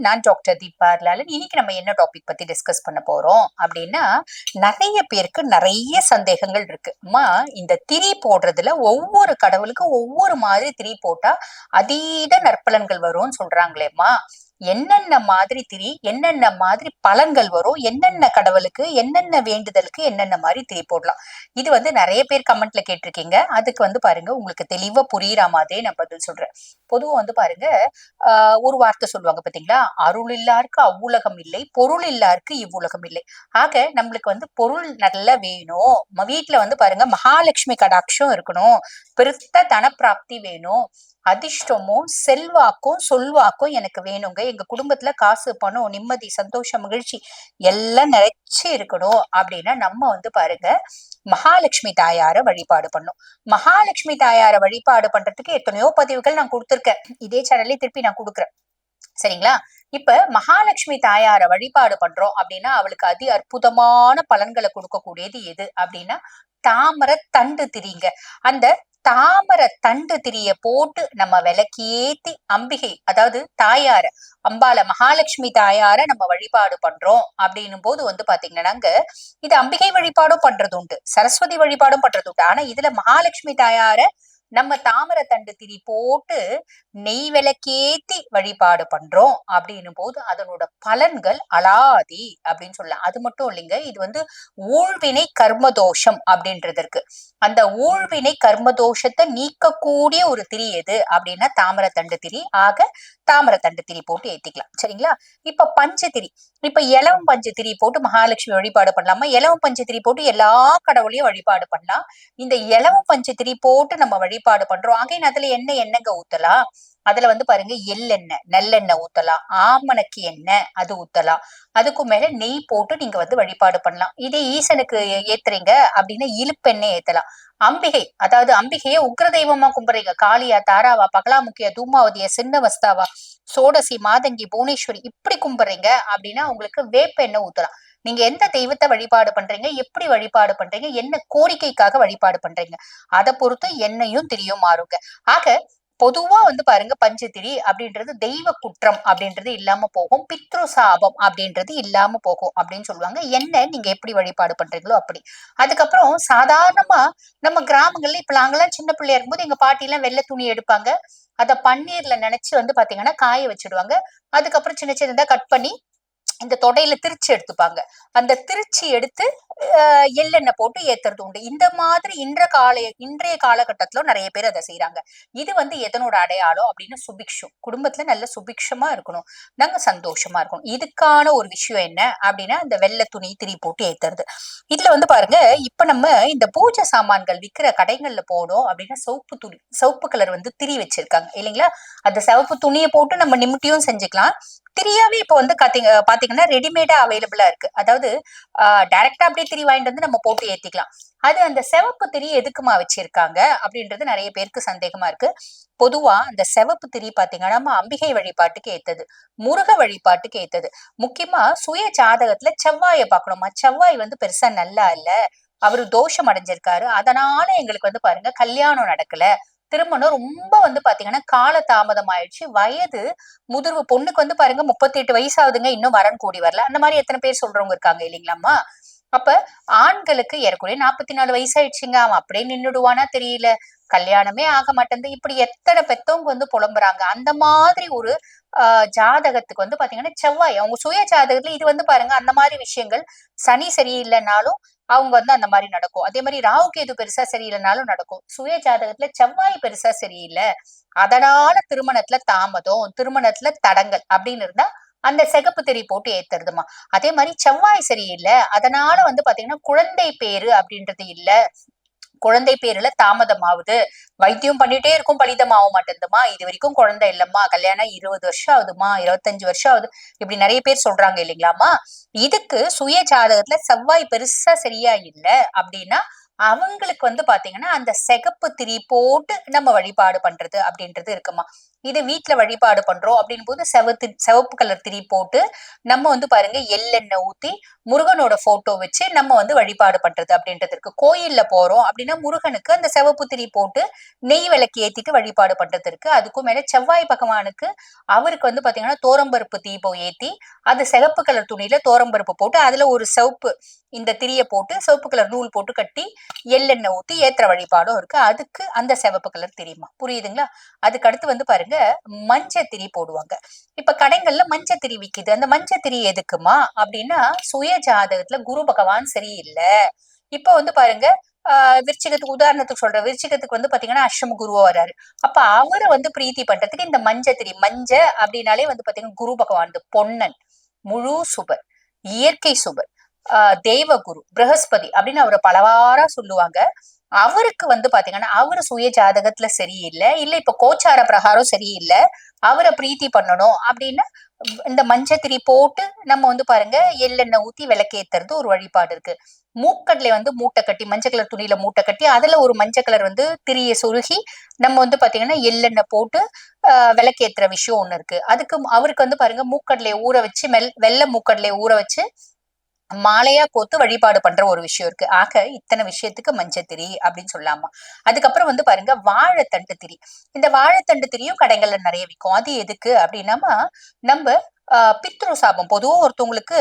நான் டாக்டர் தீபா லாலன் இன்னைக்கு நம்ம என்ன டாபிக் பத்தி டிஸ்கஸ் பண்ண போறோம்? அப்படின்னா நிறைய பேருக்கு நிறைய சந்தேகங்கள் இருக்கு. அம்மா இந்த திரி போடுறதுல ஒவ்வொரு கடவுளுக்கும் ஒவ்வொரு மாதிரி திரி போட்டா அதீத நற்பலன்கள் வரும்னு சொல்றாங்களேம்மா என்னென்ன மாதிரி திரி என்னென்ன மாதிரி பலன்கள் வரும் என்னென்ன கடவுளுக்கு என்னென்ன வேண்டுதலுக்கு என்னென்ன மாதிரி திரி போடலாம். இது வந்து நிறைய பேர் கமெண்ட்ல கேட்டிருக்கீங்க. அதுக்கு வந்து பாருங்க உங்களுக்கு தெளிவா புரியுற மாதிரியே நான் பதில் சொல்றேன். பொதுவா வந்து பாருங்க ஆஹ் ஒரு வார்த்தை சொல்லுவாங்க பாத்தீங்களா அருள் இல்லாருக்கு அவ்வுலகம் இல்லை பொருள் இல்லாருக்கு இவ்வுலகம் இல்லை. ஆக நம்மளுக்கு வந்து பொருள் நல்லா வேணும். வீட்டுல வந்து பாருங்க மகாலட்சுமி கடாட்சம் இருக்கணும். பெருத்த தனப்பிராப்தி வேணும். அதிர்ஷ்டமும் செல்வாக்கும் சொல்வாக்கும் எனக்கு வேணுங்க. எங்க குடும்பத்துல காசு பணம் நிம்மதி சந்தோஷம் மகிழ்ச்சி எல்லாம் நிறைச்சு இருக்கணும் அப்படின்னா நம்ம வந்து பாருங்க மகாலட்சுமி தாயார வழிபாடு பண்ணும் மகாலட்சுமி தாயார வழிபாடு பண்றதுக்கு எத்தனையோ பதிவுகள் நான் கொடுத்துருக்கேன். இதே சேனல்லே திருப்பி நான் கொடுக்குறேன். சரிங்களா? இப்ப மகாலட்சுமி தாயார வழிபாடு பண்றோம் அப்படின்னா அவளுக்கு அதி அற்புதமான பலன்களை கொடுக்கக்கூடியது எது அப்படின்னா தாமரை தண்டு திரிங்க. அந்த தாமரை தண்டு திரிய போட்டு நம்ம விளக்கேத்தி அம்பிகை அதாவது தாயார அம்பால மகாலட்சுமி தாயார நம்ம வழிபாடு பண்றோம் அப்படின்னும் போது வந்து பாத்தீங்கன்னாங்க இது அம்பிகை வழிபாடும் பண்றது உண்டு சரஸ்வதி வழிபாடும் பண்றது உண்டு ஆனா இதுல மகாலட்சுமி தாயார நம்ம தாமரை தண்டு திரி போட்டு நெய் விளக்கேத்தி வழிபாடு பண்றோம் அப்படின்னும் போது அதனோட பலன்கள் அலாதி அப்படின்னு சொல்லலாம். அது மட்டும் இல்லைங்க இது வந்து ஊழ்வினை கர்மதோஷம் அப்படின்றது அந்த ஊழ்வினை கர்மதோஷத்தை நீக்கக்கூடிய ஒரு திரி எது அப்படின்னா தாமரை தண்டு திரி. ஆக தாமரை தண்டு திரி போட்டு ஏத்திக்கலாம். சரிங்களா? இப்ப பஞ்சு திரி. இப்ப இலவம் பஞ்சு திரி போட்டு மகாலட்சுமி வழிபாடு பண்ணலாமா? இலவம் பஞ்சு திரி போட்டு எல்லா கடவுளையும் வழிபாடு பண்ணலாம். இந்த இலவம் பஞ்சு திரி போட்டு நம்ம வழி வழிபாடு பண்றோம். ஆகையின் அதுல என்ன எண்ணெங்க ஊத்தலாம் அதுல வந்து பாருங்க எள்ளெண்ணெய் நல்லெண்ணெய் ஊத்தலாம் ஆமணக்கு எண்ணெய் அது ஊத்தலாம் அதுக்கும் மேல நெய் போட்டு நீங்க வந்து வழிபாடு பண்ணலாம். இதே ஈசனுக்கு ஏத்துறீங்க அப்படின்னா இழுப்பெண்ணெய் ஏத்தலாம். அம்பிகை அதாவது அம்பிகையை உக்ர தெய்வமா கும்பிடுறீங்க காளியா தாராவா பகலாமுக்கியா தூமாவதியா சின்னவஸ்தாவா சோடசி மாதங்கி புவனேஸ்வரி இப்படி கும்பிடுறீங்க அப்படின்னா உங்களுக்கு வேப்ப எண்ணெய் ஊத்தலாம். நீங்க எந்த தெய்வத்தை வழிபாடு பண்றீங்க? எப்படி வழிபாடு பண்றீங்க? என்ன கோரிக்கைக்காக வழிபாடு பண்றீங்க? அதை பொறுத்து என்னையும் திரியும் மாறுங்க. ஆக பொதுவா வந்து பாருங்க பஞ்சதிரி அப்படின்றது தெய்வ குற்றம் அப்படின்றது இல்லாம போகும். பித்ரு சாபம் அப்படின்றது இல்லாம போகும் அப்படின்னு சொல்லுவாங்க. என்ன நீங்க எப்படி வழிபாடு பண்றீங்களோ அப்படி. அதுக்கப்புறம் சாதாரணமா நம்ம கிராமங்கள்ல இப்ப நாங்கெல்லாம் சின்ன பிள்ளையா இருக்கும்போது எங்க பாட்டி எல்லாம் வெள்ளை துணி எடுப்பாங்க. அதை பன்னீர்ல நினைச்சு வந்து பாத்தீங்கன்னா காய வச்சிடுவாங்க. அதுக்கப்புறம் சின்ன சின்னதா கட் பண்ணி இந்த தொடையில திருச்சி எடுத்துப்பாங்க. அந்த திருச்சி எடுத்து எள்ளெண்ணெய் போட்டு ஏத்துறது உண்டு. இந்த மாதிரி இன்ற கால இன்றைய காலகட்டத்துல நிறைய பேர் அதை செய்யறாங்க இது வந்து எதனோட அடையாளம் அப்படின்னு சுபிக்ஷம் குடும்பத்துல நல்ல சுபிக்ஷமா இருக்கணும். நாங்க சந்தோஷமா இருக்கணும். இதுக்கான ஒரு விஷயம் என்ன அப்படின்னா இந்த வெள்ளை துணி திரி போட்டு ஏத்துறது. இதுல வந்து பாருங்க இப்ப நம்ம இந்த பூஜை சாமான்கள் விக்கிற கடைகள்ல போனோம் அப்படின்னா சிவப்பு துணி சிவப்பு கலர் வந்து திரி வச்சிருக்காங்க. இல்லைங்களா? அந்த சிவப்பு துணியை போட்டு நம்ம நிமிட்டியும் செஞ்சுக்கலாம். திரியாவே இப்போ வந்து பாத்தீங்க பாத்தீங்கன்னா ரெடிமேடா அவைலபிளா இருக்கு. அதாவது டைரக்டா அப்படியே திரி வாங்கிட்டு வந்து நம்ம போட்டு ஏத்திக்கலாம். அது அந்த சிவப்பு திரி எதுக்குமா வச்சிருக்காங்க? அப்படின்றது நிறைய பேருக்கு சந்தேகமா இருக்கு. பொதுவா அந்த சிவப்பு திரி பாத்தீங்கன்னா நம்ம அம்பிகை வழிபாட்டுக்கு ஏத்தது முருக வழிபாட்டுக்கு ஏத்தது. முக்கியமா சுய ஜாதகத்துல செவ்வாயை பார்க்கணுமா? செவ்வாய் வந்து பெருசா நல்லா இல்ல. அவரு தோஷம் அடைஞ்சிருக்காரு. அதனால எங்களுக்கு வந்து பாருங்க கல்யாணம் நடக்கல. திருமணம் ரொம்ப வந்து பாத்தீங்கன்னா கால தாமதம் ஆயிடுச்சு. வயது முதிர்வு பொண்ணுக்கு வந்து பாருங்க முப்பத்தி எட்டு வயசாகுதுங்க இன்னும் வரன் கூடி வரல. அந்த மாதிரி எத்தனை பேர் சொல்றவங்க இருக்காங்க இல்லைங்களாம்மா? அப்ப ஆண்களுக்கு ஏற்கனவே நாற்பத்தி நாலு வயசாயிடுச்சுங்க. அவன் அப்படியே நின்றுடுவானா தெரியல. கல்யாணமே ஆக மாட்டேங்குது. இப்படி எத்தனை பெத்தவங்க வந்து புலம்புறாங்க. அந்த மாதிரி ஒரு ஆஹ் ஜாதகத்துக்கு வந்து பாத்தீங்கன்னா செவ்வாய். அவங்க சுய ஜாதகத்துல இது வந்து பாருங்க அந்த மாதிரி விஷயங்கள் சனி சரியில்லைனாலும் அவங்க வந்து அந்த மாதிரி நடக்கும். அதே மாதிரி ராகு கேது பெருசா சரியில்லைனாலும் நடக்கும். சுய ஜாதகத்துல செவ்வாய் பெருசா சரியில்லை. அதனால திருமணத்துல தாமதம் திருமணத்துல தடங்கள் அப்படின்னு இருந்தா அந்த சிகப்பு திரி போட்டு ஏத்துறதுமா? அதே மாதிரி செவ்வாய் சரியில்லை அதனால வந்து பாத்தீங்கன்னா குழந்தை பேரு அப்படின்றது இல்ல. குழந்தை பேருல தாமதம் ஆகுது வைத்தியம் பண்ணிட்டே இருக்கும் பலிதமாக ஆக மாட்டேங்குதுமா இது வரைக்கும் குழந்தை இல்லம்மா. கல்யாணம் இருபது வருஷம் ஆகுதுமா. இருபத்தஞ்சு வருஷம் ஆகுது. இப்படி நிறைய பேர் சொல்றாங்க இல்லைங்களாமா? இதுக்கு சுய ஜாதகத்துல செவ்வாய் பெருசா சரியா இல்ல அப்படின்னா அவங்களுக்கு வந்து பாத்தீங்கன்னா அந்த சிகப்பு திரி போட்டு நம்ம வழிபாடு பண்றது அப்படின்றது இருக்குமா? இது வீட்டுல வழிபாடு பண்றோம் அப்படின்னு போது செவத்து செவப்பு கலர் திரி போட்டு நம்ம வந்து பாருங்க எள்ளெண்ணெய் ஊத்தி முருகனோட போட்டோ வச்சு நம்ம வந்து வழிபாடு பண்றது அப்படின்றது இருக்கு. கோயில்ல போறோம் அப்படின்னா முருகனுக்கு அந்த சிவப்பு திரி போட்டு நெய் விளக்கு ஏத்திட்டு வழிபாடு பண்றது இருக்கு. அதுக்கும் மேல செவ்வாய் பகவானுக்கு அவருக்கு வந்து பாத்தீங்கன்னா தோரம்பருப்பு தீபம் ஏத்தி அது செவப்பு கலர் துணியில தோரம்பருப்பு போட்டு அதுல ஒரு சிவப்பு இந்த திரிய போட்டு சிவப்பு கலர் நூல் போட்டு கட்டி எள்ளெண்ணெய் ஊத்தி ஏத்துற வழிபாடும் இருக்கு. அதுக்கு அந்த சிவப்பு கலர் தெரியுமா புரியுதுங்களா? அதுக்கு அடுத்து வந்து பாருங்க மஞ்சள் மஞ்சத்திரி போடுவாங்க. இப்ப கடைகள்ல மஞ்சத்திரி விக்குது. அந்த மஞ்சத்திரி எதுக்குமா? அப்படின்னா சுய ஜாதகத்துல குரு பகவான் சரியில்லை. இப்ப வந்து பாருங்க ஆஹ் விருச்சிகத்துக்கு உதாரணத்துக்கு சொல்ற விருச்சிகத்துக்கு வந்து பாத்தீங்கன்னா அஷ்டம குருவா வராரு. அப்ப அவரை வந்து பிரீத்தி பண்றதுக்கு இந்த மஞ்சத்திரி மஞ்ச அப்படின்னாலே வந்து பாத்தீங்கன்னா குரு பகவான் பொன்னன் முழு சுபர் இயற்கை சுபர் ஆஹ் தேவகுரு பிரகஸ்பதி அப்படின்னு அவரை பலவாரா சொல்லுவாங்க. அவருக்கு வந்து பாத்தீங்கன்னா அவரு சுய ஜாதகத்துல சரியில்லை. இல்ல இப்ப கோச்சார பிரகாரம் சரியில்லை. அவரை பிரீத்தி பண்ணணும் அப்படின்னா இந்த மஞ்சத்திரி போட்டு நம்ம வந்து பாருங்க எள்ளெண்ணெய் ஊத்தி விளக்கேத்துறது ஒரு வழிபாடு இருக்கு. மூக்கடலை வந்து மூட்டை கட்டி மஞ்சள் கலர் துணியில மூட்டை கட்டி அதுல ஒரு மஞ்சள் கலர் வந்து திரிய சுருகி நம்ம வந்து பாத்தீங்கன்னா எள்ளெண்ணெய் போட்டு ஆஹ் விளக்கேத்துற விஷயம் ஒண்ணு இருக்கு. அதுக்கு அவருக்கு வந்து பாருங்க மூக்கடலையை ஊற வச்சு மெல் வெள்ளை மூக்கடலையை ஊற வச்சு மாலையா கோத்து வழிபாடு பண்ற ஒரு விஷயம் இருக்கு. ஆக இத்தனை விஷயத்துக்கு மஞ்சத்திரி அப்படின்னு சொல்லாமா. அதுக்கப்புறம் வந்து பாருங்க வாழைத்தண்டு திரி. இந்த வாழைத்தண்டு திரியும் கடைகள்ல நிறைய விற்கும் அது எதுக்கு அப்படின்னாமா நம்ம ஆஹ் பித்ரு சாபம். பொதுவா ஒருத்தவங்களுக்கு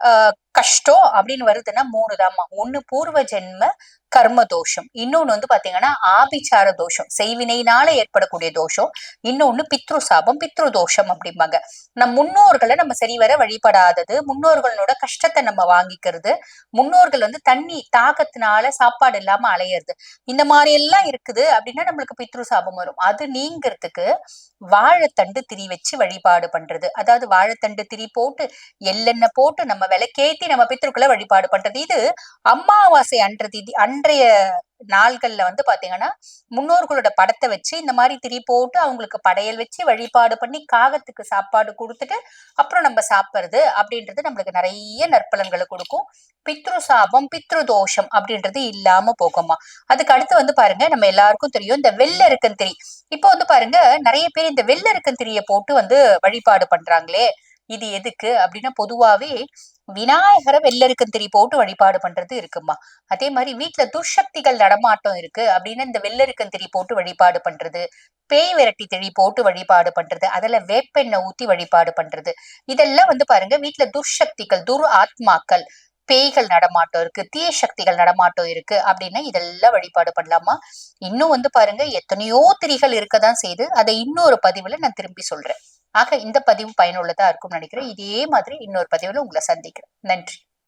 ஆஹ் கஷ்டம் அப்படின்னு வருதுன்னா மூணு தாம்மா ஒண்ணு பூர்வ ஜென்ம கர்ம தோஷம். இன்னொன்னு வந்து பாத்தீங்கன்னா ஆபிச்சார தோஷம். செய்வினையினால ஏற்படக்கூடிய தோஷம். இன்னொன்னு பித்ரு சாபம் பித்ரு தோஷம் அப்படிம்பாங்க. நம் முன்னோர்களை நம்ம சரிவர வழிபடாதது முன்னோர்களோட கஷ்டத்தை நம்ம வாங்கிக்கிறது முன்னோர்கள் வந்து தண்ணி தாகத்தினால சாப்பாடு இல்லாம அலையிறது. இந்த மாதிரி எல்லாம் இருக்குது அப்படின்னா நம்மளுக்கு பித்ரு சாபம் வரும். அது நீங்கிறதுக்கு வாழைத்தண்டு திரி வச்சு வழிபாடு பண்றது. அதாவது வாழைத்தண்டு திரி போட்டு எள்ளெண்ணெய் போட்டு நம்ம விளக்கேத்தி நம்ம பித்ருக்களை வழிபாடு பண்றது. இது அமாவாசை அன்ற திதி அன்றைய நாள்கள்ல வந்து பாத்தீங்கன்னா முன்னோர்களோட படத்தை வச்சு இந்த மாதிரி திரி போட்டு அவங்களுக்கு படையல் வச்சு வழிபாடு பண்ணி காகத்துக்கு சாப்பாடு கொடுத்துட்டு அப்புறம் நம்ம சாப்பிடுறது அப்படின்றது நம்மளுக்கு நிறைய நற்பலன்களை கொடுக்கும். பித்ரு சாபம் பித்ரு தோஷம் அப்படின்றது இல்லாம போகுமா? அதுக்கு அடுத்து வந்து பாருங்க நம்ம எல்லாருக்கும் தெரியும் இந்த வெள்ளருக்கன் திரி. இப்போ வந்து பாருங்க நிறைய பேர் இந்த வெள்ள திரியை போட்டு வந்து வழிபாடு பண்றாங்களே. இது எதுக்கு? அப்படின்னா பொதுவாவே விநாயகரை வெள்ளருக்கன் திரி போட்டு வழிபாடு பண்றது இருக்குமா? அதே மாதிரி வீட்டுல துர்சக்திகள் நடமாட்டம் இருக்கு. அப்படின்னா இந்த வெள்ளருக்கன் திரி போட்டு வழிபாடு பண்றது பேய் விரட்டி திரி போட்டு வழிபாடு பண்றது அதுல வேப்பெண்ணை ஊத்தி வழிபாடு பண்றது. இதெல்லாம் வந்து பாருங்க வீட்டுல துர்சக்திகள் துர் ஆத்மாக்கள் பேய்கள் நடமாட்டம் இருக்கு தீய சக்திகள் நடமாட்டம் இருக்கு. அப்படின்னா இதெல்லாம் வழிபாடு பண்ணலாமா? இன்னும் வந்து பாருங்க எத்தனையோ திரிகள் இருக்கதான் செய்து அதை இன்னொரு பதிவுல நான் திரும்பி சொல்றேன். ஆக இந்த பதிவு பயனுள்ளதா இருக்கும்னு நினைக்கிறேன். இதே மாதிரி இன்னொரு பதிவுல உங்களை சந்திக்கிறேன். நன்றி.